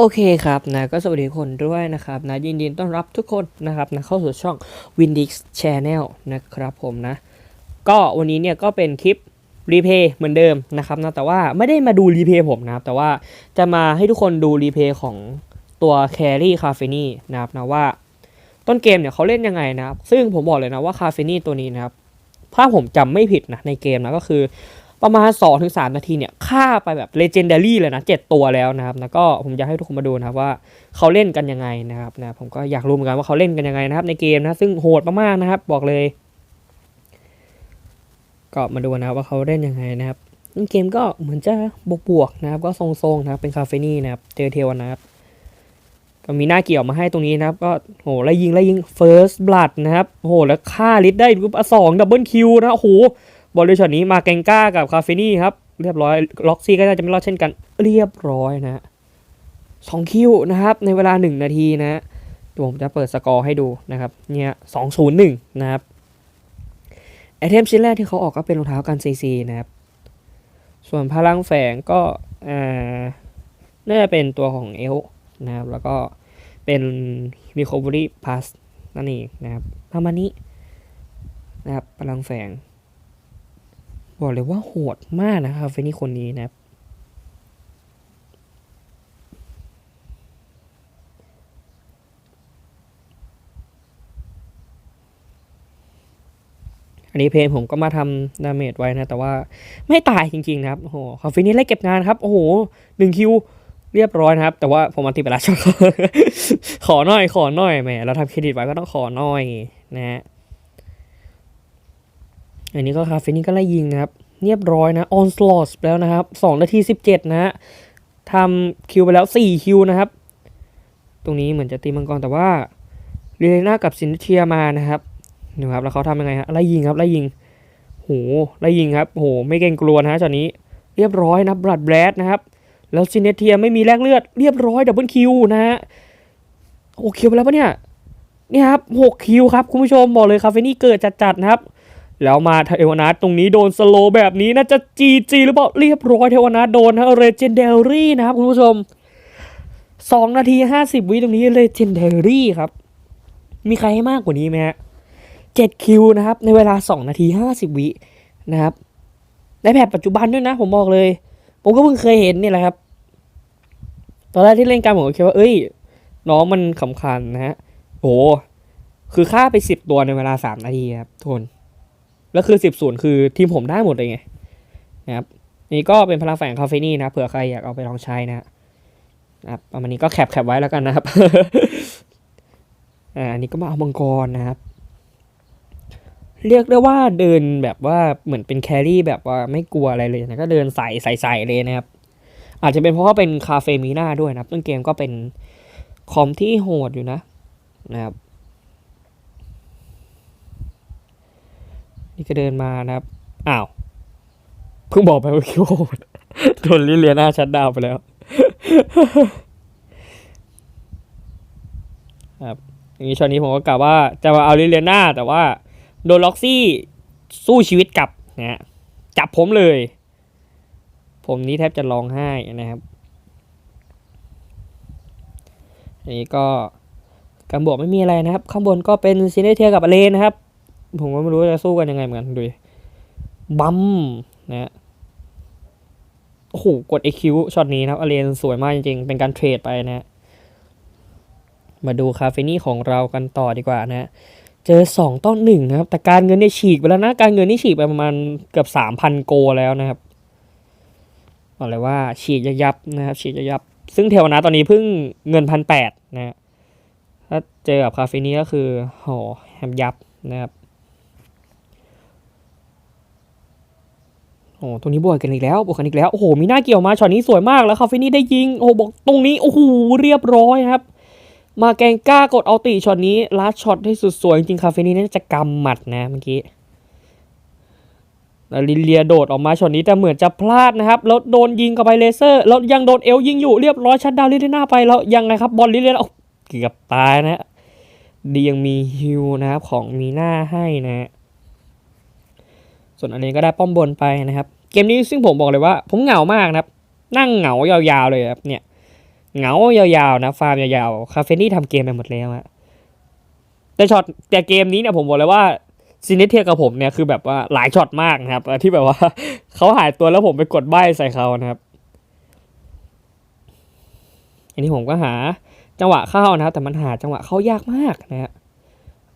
โอเคครับนะก็สวัสดีคนด้วยนะครับนะยินดีต้อนรับทุกคนนะครับนะเข้าสู่ช่อง Windix Channel นะครับผมนะ ก็วันนี้เนี่ยก็เป็นคลิปรีเพย์เหมือนเดิมนะครับนะแต่ว่าไม่ได้มาดูรีเพย์ผมนะครับ แต่ว่าจะมาให้ทุกคนดูรีเพย์ของตัว Carry c a f e n i นะครับนะว่าต้นเกมเนี่ยเขาเล่นยังไงนะครับ ซึ่งผมบอกเลยนะว่า c a f e n i ตัวนี้นะครับ ถ้าผมจำไม่ผิดนะในเกมนะก็คือ ประมาณ 2-3 นาทีเนี่ยฆ่าไปแบบ Legendary เลยนะ 7 ตัวแล้วนะครับแล้วก็ผมอยากให้ทุกคนมาดูนะครับว่าเขาเล่นกันยังไงนะครับนะผมก็อยากรู้เหมือนกันว่าเขาเล่นกันยังไงนะครับในเกมนะซึ่งโหดมากๆนะครับ บอกเลย ก็มาดูนะครับว่าเขาเล่นยังไงนะครับเกมก็เหมือนจะบวกๆนะครับ ก็ทรงๆนะครับเป็นคาเฟนี่นะครับเจอเทวนะครับก็มีหน้าเกี่ยวมาให้ตรงนี้นะครับ ก็โหไล่ยิงไล่ยิง first blood นะครับโหแล้วฆ่าลิดได้รูปสองดับเบิลคิวนะโอ้โห บอลเลยช็อตนี้มาแกงก้ากับคาเฟนี่ครับ เรียบร้อย ล็อกซี่ก็น่าจะไม่รอดเช่นกัน เรียบร้อยนะฮะสองคิวนะครับ ในเวลาหนึ่งนาทีนะฮะเดี๋ยวผมจะเปิดสกอร์ให้ดูนะครับ เนี่ยสองศูนย์หนึ่งนะครับ ไอเทมชิ้นแรกที่เขาออกก็เป็นรองเท้ากันซีซีนะครับ ส่วนพลังแฝงก็อ่าน่าจะเป็นตัวของเอลนะครับ แล้วก็เป็น Recovery Pass นั่นเองนะครับประมาณนี้นะครับพลังแฝง บอกเลยว่าโหดมากนะครับเฟนี่คนนี้นะอันนี้เพลงผมก็มาทำดาเมจไว้นะ แต่ว่าไม่ตายจริงๆนะครับ โอ้โหคาเฟนี่ไล่เก็บงานครับ โอ้โหหนึ่งคิวเรียบร้อยนะครับ แต่ว่าผมมาตีไปแล้วขอหน่อยขอหน่อยแหมเราทำเครดิตไว้ก็ต้องขอหน่อยนะฮะ อันนี้ก็คาเฟนี่ก็ไล่ยิงนะครับ เรียบร้อยนะออนสลอตแล้วนะครับ2นาที 17 นะฮะทำคิวไปแล้ว 4 คิวนะครับ ตรงนี้เหมือนจะตีมังกรแต่ว่าเรเลน่ากับซินเทียมานะครับดูครับแล้วเขาทำยังไงฮะไล่ยิงครับไล่ยิงโหไล่ยิงครับโหไม่เกรงกลัวนะฮะช็อตนี้เรียบร้อยนะบลัดแบรดนะครับแล้วซินเทียไม่มีแลกเลือดเรียบร้อยดับเบิลคิวนะฮะโอ้คิวไปแล้วปะเนี่ยเนี่ยครับหกคิวครับคุณผู้ชมบอกเลยคาเฟนี่เกิดจัดๆนะครับ แล้วมาเทวนาทตรงนี้โดนสโลแบบนี้นะจะจีจีหรือเปล่าเรียบร้อยเทวนาโดนนะเรเจนเดอรี่นะครับคุณผู้ชมสองนาทีห้าสิบวิตรงนี้เรเจนเดอรี่ครับ มีใครให้มากกว่านี้ไหมฮะเจ็ดคิวนะครับ ในเวลาสองนาทีห้าสิบวินะครับในแพทปัจจุบันด้วยนะ ผมบอกเลย ผมก็เพิ่งเคยเห็นนี่แหละครับ ตอนแรกที่เล่นการผมก็คิดว่า เอ้ย น้องมันขำคันนะฮะโอ้คือฆ่าไปสิบตัวในเวลาสามนาทีครับทุกคน แล้วคือสิบศูนย์คือทีมผมได้หมดเลยไงนะครับนี่ก็เป็นพลังแฝงคาเฟนี่นะเผื่อใครอยากเอาไปลองใช้นะครับประมาณนี้ก็แคปแคปไว้แล้วกันนะครับอ่าอันนี้ก็มาเอามังกรนะครับ เรียกได้ว่าเดินแบบว่าเหมือนเป็นแครี่แบบว่าไม่กลัวอะไรเลยนะก็เดินใส่ใส่ใส่เลยนะครับ อาจจะเป็นเพราะว่าเป็นคาเฟมีนาด้วยนะครับต้นเกมก็เป็นคอมที่โหดอยู่นะนะครับ นี่ก็เดินมานะครับ อ้าว เพิ่งบอกไปว่าคิวโหดโดนลิเลียนาชัดดาวไปแล้ว ครับอย่างนี้ช็อตนี้ผมก็กล่าวว่าจะมาเอาลิเลียนาแต่ว่า โดนล็อกซี่สู้ชีวิตกลับนะฮะจับผมเลย ผมนี้แทบจะร้องไห้นะครับอันนี้ก็กำบวกไม่มีอะไรนะครับ ข้างบนก็เป็นซีเนเทียกับอเลนนะครับ ผมก็ไม่รู้จะสู้กันยังไงเหมือนกันดูดิบัมนะฮะโอ้โหกด EQ ช็อตนี้นะครับอเลนสวยมากจริงๆ เป็นการเทรดไปนะฮะมาดูคาเฟนี่ของเรากันต่อดีกว่านะฮะเจอสองต้นหนึ่งนะครับ แต่การเงินเนี่ยฉีกไปแล้วนะ การเงินนี่ฉีกไปประมาณเกือบสามพันโกแล้วนะครับบอกเลยว่าฉีกยับๆนะครับ ฉีกยับๆซึ่งเทวนาตอนนี้เพิ่งเงินพันแปดนะฮะถ้าเจอกับคาเฟนี่ก็คือโหแฮมยับนะครับ โอ้ตรงนี้บวกกันอีกแล้วบวกกันอีกแล้วโอ้โหมีหน้าเกี่ยวมาช็อตนี้สวยมากแล้วคาเฟนี่ได้ยิงโอ้โหบอกตรงนี้โอ้โหเรียบร้อยครับ มาแกงก้ากดเอาตีช็อตนี้ลัดช็อตได้สุดสวยจริงๆคาเฟนี่น่าจะกำหมัดนะเมื่อกี้แล้วลิเลียโดดออกมาช็อตนี้แต่เหมือนจะพลาดนะครับแล้วโดนยิงเข้าไปเลเซอร์แล้วยังโดนเอลยิงอยู่เรียบร้อยชัดดาวลิเลียนาไปแล้วยังไงครับบอลลิเลียโอ้เกือบตายนะฮะดียังมีฮิวนะครับของมีหน้าให้นะฮะ ส่วนอันนี้ก็ได้ป้อมบนไปนะครับ เกมนี้ซึ่งผมบอกเลยว่า ผมเหงามากนะครับ นั่งเหงายาวๆเลยครับเนี่ยเหงายาวๆนะฟาร์มยาวๆคาเฟนี่ทำเกมไปหมดแล้วอะแต่ช็อตแต่เกมนี้เนี่ยผมบอกเลยว่าซินเนเทียกับผมเนี่ยคือแบบว่าหลายช็อตมากนะครับ ที่แบบว่าเขาหายตัวแล้วผมไปกดใบใส่เขานะครับ อันนี้ผมก็หาจังหวะเข้านะครับ แต่มันหาจังหวะเข้ายากมากนะฮะ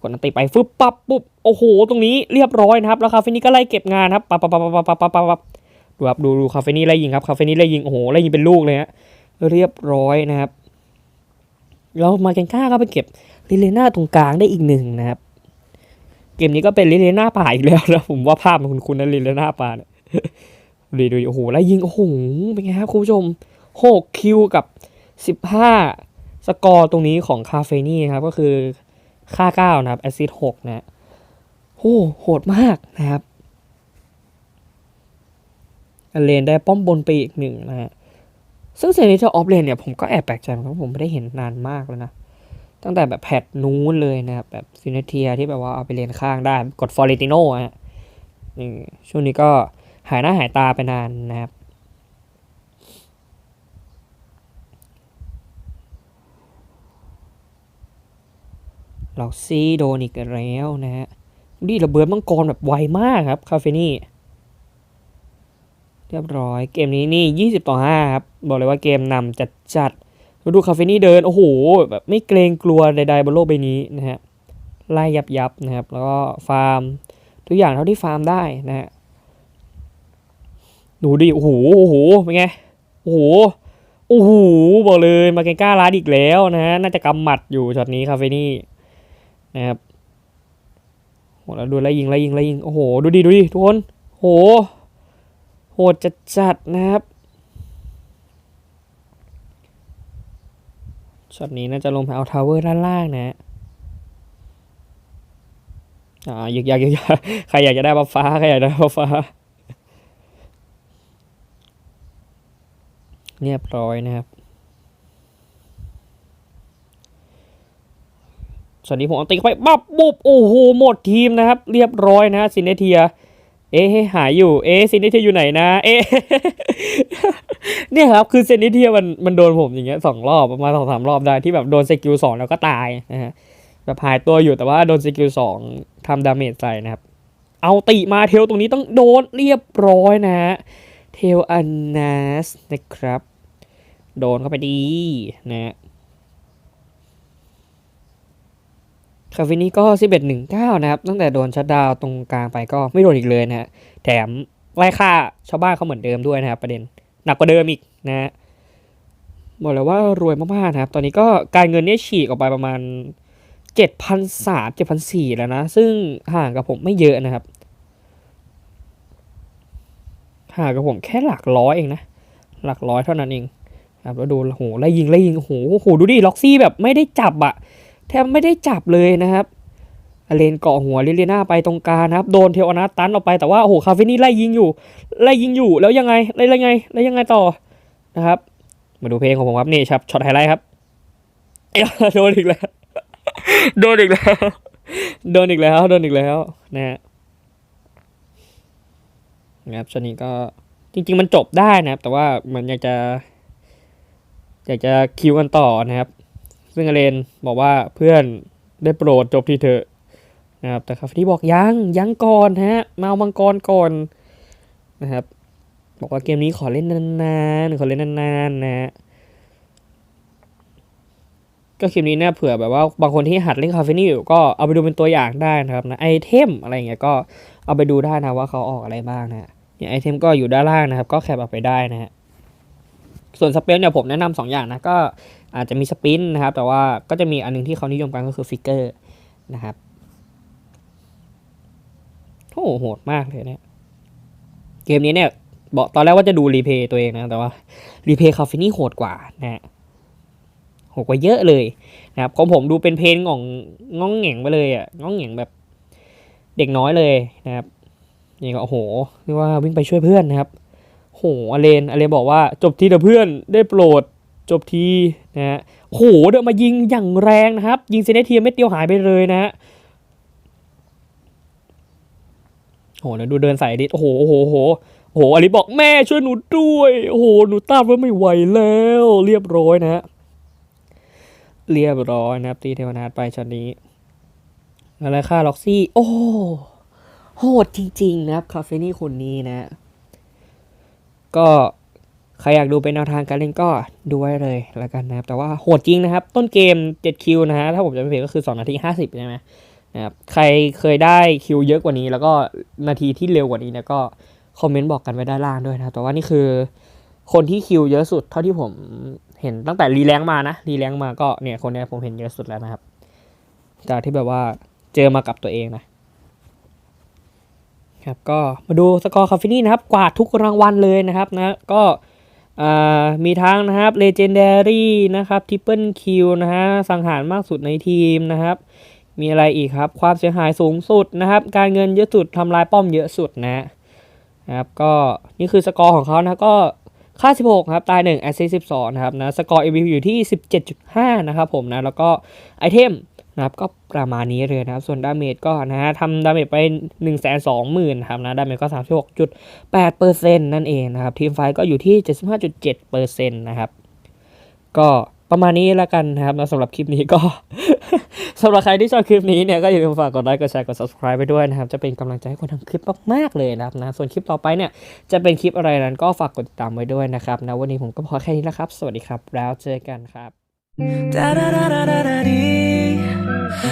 กดอันติไปฟึบปั๊บปุ๊บ โอ้โห ตรงนี้เรียบร้อยนะครับ แล้วคาเฟนี่ก็ไล่เก็บงานครับปั๊บปั๊บปั๊บปั๊บปั๊บปั๊บปั๊บดูครับดูดูคาเฟนี่ไล่ยิงครับคาเฟนี่ไล่ยิง โอ้โห ไล่ยิงเป็นลูกเลยฮะ เรียบร้อยนะครับ แล้วมาเกนก้าก็ไปเก็บลิเลน่าตรงกลางได้อีกหนึ่งนะครับ เกมนี้ก็เป็นลิเลน่าป่าอีกแล้วนะผมว่าภาพมันคุ้นๆนะลิเลน่าป่าเนี่ยดูดูโอ้โห ไล่ยิง โอ้โห เป็นไงครับคุณผู้ชมหกคิวกับสิบห้าสกอร์ตรงนี้ของคาเฟนี่ครับ ก็คือค่าเก้านะครับ แอซิดหกนะ โอ้โหดมากนะครับเลนได้ป้อมบนไปอีกหนึ่งนะฮะซึ่งเซนิเตอร์ออฟเลนเนี่ยผมก็แอบแปลกใจเหมือนกันผมไม่ได้เห็นนานมากแล้วนะ ตั้งแต่แบบแพทนู้นเลยนะครับ แบบซินเนเทียที่แบบว่าเอาไปเลนข้างได้กดฟอร์เรติโน่ฮะนี่ช่วงนี้ก็หายหน้าหายตาไปนานนะครับเราซีโดนอีกแล้วนะฮะ ดีระเบิดมังกรแบบไวมากครับคาเฟนี่เรียบร้อยเกมนี้นี่ 20 ต่อ 5 ครับ บอกเลยว่าเกมนำจัดจัดดูคาเฟนี่เดิน โอ้โห แบบไม่เกรงกลัวใดๆบนโลกใบนี้นะฮะไล่ยับยับๆนะครับ แล้วก็ฟาร์ม ทุกอย่างเท่าที่ฟาร์มได้นะฮะดูดิ โอ้โห โอ้โห เป็นไง โอ้โห โอ้โห บอกเลยมาเกนก้าลาดอีกแล้วนะฮะ น่าจะกำหมัดอยู่ช็อตนี้คาเฟนี่นะครับ โหแล้วดูไล่ยิงไล่ยิงไล่ยิงโอ้โหดูดิดูดิทุกคนโหโหดจัดจัดนะครับช็อตนี้น่าจะลงไปเอาทาวเวอร์ด้านล่างนะ อ่ายึกยักยึกยักใครอยากจะได้บัฟฟ้าใครอยากได้บัฟฟ้า เรียบร้อยนะครับ สวัสดีผมเอาติ๊กไปบับบุบโอ้โหหมดทีมนะครับ เรียบร้อยนะซินเนเทีย เอ๊ะหายอยู่เอ๊ะซินเนเทียอยู่ไหนนะ เอ๊ะเนี่ยครับคือซินเนเทียมันมันโดนผมอย่างเงี้ยสองรอบประมาณสองสามรอบได้ที่แบบโดนสกิลสองแล้วก็ตายนะฮะแบบหายตัวอยู่แต่ว่าโดนสกิลสองทำดาเมจใส่นะครับ เอาติมาเทลตรงนี้ต้องโดนเรียบร้อยนะฮะเทลอันนัสนะครับ โดนเข้าไปดีนะฮะ คาเฟนี่ก็ 11 19 นะครับ ตั้งแต่โดนชัดดาวตรงกลางไปก็ไม่โดนอีกเลยนะฮะ แถมไล่ฆ่าชาวบ้านเขาเหมือนเดิมด้วยนะครับประเด็นหนักกว่าเดิมอีกนะฮะบอกเลยว่ารวยมากๆนะครับ ตอนนี้ก็การเงินเนี่ยฉีกออกไปประมาณ 7,300 7,400 แล้วนะ ซึ่งห่างกับผมไม่เยอะนะครับ ห่างกับผมแค่หลักร้อยเองนะ หลักร้อยเท่านั้นเองครับแล้วดูโหไล่ยิงไล่ยิงโหโอ้โหดูดิล็อกซี่แบบไม่ได้จับอะ แทบไม่ได้จับเลยนะครับอเลนเกาะหัวลิเลียนาไปตรงกลางนะครับ โดนเทวอนาตันออกไปแต่ว่าโอ้โหคาเฟนี่ไล่ยิงอยู่ ไล่ยิงอยู่แล้วยังไงไล่ยังไงไล่ยังไงต่อนะครับ มาดูเพลงของผมครับนี่ครับช็อตไฮไลท์ครับโดนอีกแล้ว โดนอีกแล้ว โดนอีกแล้วโดนอีกแล้วนะฮะนะครับชนนี้ก็จริง ๆ มันจบได้นะครับ แต่ว่ามันอยากจะ อยากจะคิวกันต่อนะครับ ซึ่งอเลนบอกว่าเพื่อนได้โปรดจบทีเถอะนะครับแต่คาเฟนี่บอกยังยังก่อนฮะมาเอามังกรก่อนนะครับบอกว่าเกมนี้ขอเล่นนานๆขอเล่นนานๆนะฮะก็คลิปนี้เนี่ยเผื่อแบบว่าบางคนที่หัดเล่นคาเฟนี่อยู่ก็เอาไปดูเป็นตัวอย่างได้นะครับนะไอเทมอะไรเงี้ยก็เอาไปดูได้นะว่าเขาออกอะไรบ้างนะฮะเนี่ยไอเทมก็อยู่ด้านล่างนะครับ ก็แคปเอาไปได้นะฮะส่วนสเปลเนี่ยผมแนะนำสองอย่างนะก็ อาจจะมีสปินนะครับ แต่ว่าก็จะมีอันหนึงที่เขานิยมกันก็คือฟิกเกอร์นะครับโอ้โหโหดมากเลยเนี่ยเกมนี้เนี่ยบอกตอนแรกว่าจะดูรีเพย์ตัวเองนะ แต่ว่ารีเพย์คาเฟนี่โหดกว่านะฮะโหดกว่าเยอะเลยนะครับของผมดูเป็นเพลงของง้องเหง่งไปเลยอะง้องเหง่งแบบเด็กน้อยเลยนะครับนี่ก็โอ้โหเรียกว่าวิ่งไปช่วยเพื่อนนะครับโหอเลนอเลนบอกว่าจบทีเถอะเพื่อนได้โปรด จบทีนะฮะโหเดินมายิงอย่างแรงนะครับ ยิงเซเนเทียเม็ดเดียวหายไปเลยนะฮะโหแล้วดูเดินใส่ดิโอ้โหโอ้โหโอ้โหโอ้โหอลิบอกแม่ช่วยหนูด้วยโอ้โหหนูต้านไว้ไม่ไหวแล้ว เรียบร้อยนะฮะเรียบร้อยนะครับตีเทวนาถไปช็อตนี้อะไรค่าล็อกซี่ โอ้โหดจริง ๆ นะครับ คาเฟนี่คนนี้นะ ก็ ใครอยากดูเป็นแนวทางการเล่นก็ดูไว้เลยแล้วกันนะครับ แต่ว่าโหดจริงนะครับ ต้นเกม7คิวนะฮะถ้าผมจำไม่ผิดก็คือ 2 นาที 50 ใช่ไหมนะครับใครเคยได้คิวเยอะกว่านี้ แล้วก็นาทีที่เร็วกว่านี้นี่ยก็คอมเมนต์บอกกันไว้ด้านล่างด้วยนะแต่ว่านี่คือคนที่คิวเยอะสุดเท่าที่ผมเห็นตั้งแต่รีแลงมานะรีแลงมาก็เนี่ยคนนี้ผมเห็นเยอะสุดแล้วนะครับจากที่แบบว่าเจอมากับตัวเองนะครับก็มาดูสกอร์คาฟินี่นะครับกวาดทุกรางวัลเลยนะครับนะก็ มีทั้งนะครับเลเจน d ด r y นะครับทิปเปิลคิวนะฮะสังหารมากสุดในทีมนะครับ มีอะไรอีกครับ ความเสียหายสูงสุดนะครับ การเงินเยอะสุดทำลายป้อมเยอะสุดนะครับ ก็นี่คือสกอร์ของเขานะก็ค่า 16 ครับ ตาย 1 แอสซิส12 นะครับนะ สกอร์ MVP อยู่ที่ 17.5 นะครับผมนะ แล้วก็ไอเทม นะครับก็ประมาณนี้เลยนะครับ ส่วนดาเมจก็นะฮะทำดาเมจไป 1 2 0 0 0 0ครับนะดาเมจก็ 36.8%นั่นเองนะครับทีมไฟก็อยู่ที่ 75.7%นะครับก็ประมาณนี้แล้วกันนะครับสำหรับคลิปนี้ก็สำหรับใครที่ชอบคลิปนี้เนี่ยก็อย่าลืมฝากกดไลค์กดแชร์กด subscribe ไปด้วยนะครับ จะเป็นกำลังใจให้คนทำคลิปมากๆเลยนะครับนะส่วนคลิปต่อไปเนี่ยจะเป็นคลิปอะไรนั้นก็ฝากกดติดตามไว้ด้วยนะครับนะวันนี้ผมก็พอแค่นี้แล้วครับ สวัสดีครับ แล้วเจอกันครับ 따라라라라라리.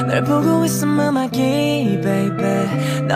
널 보고 있음 음악이 baby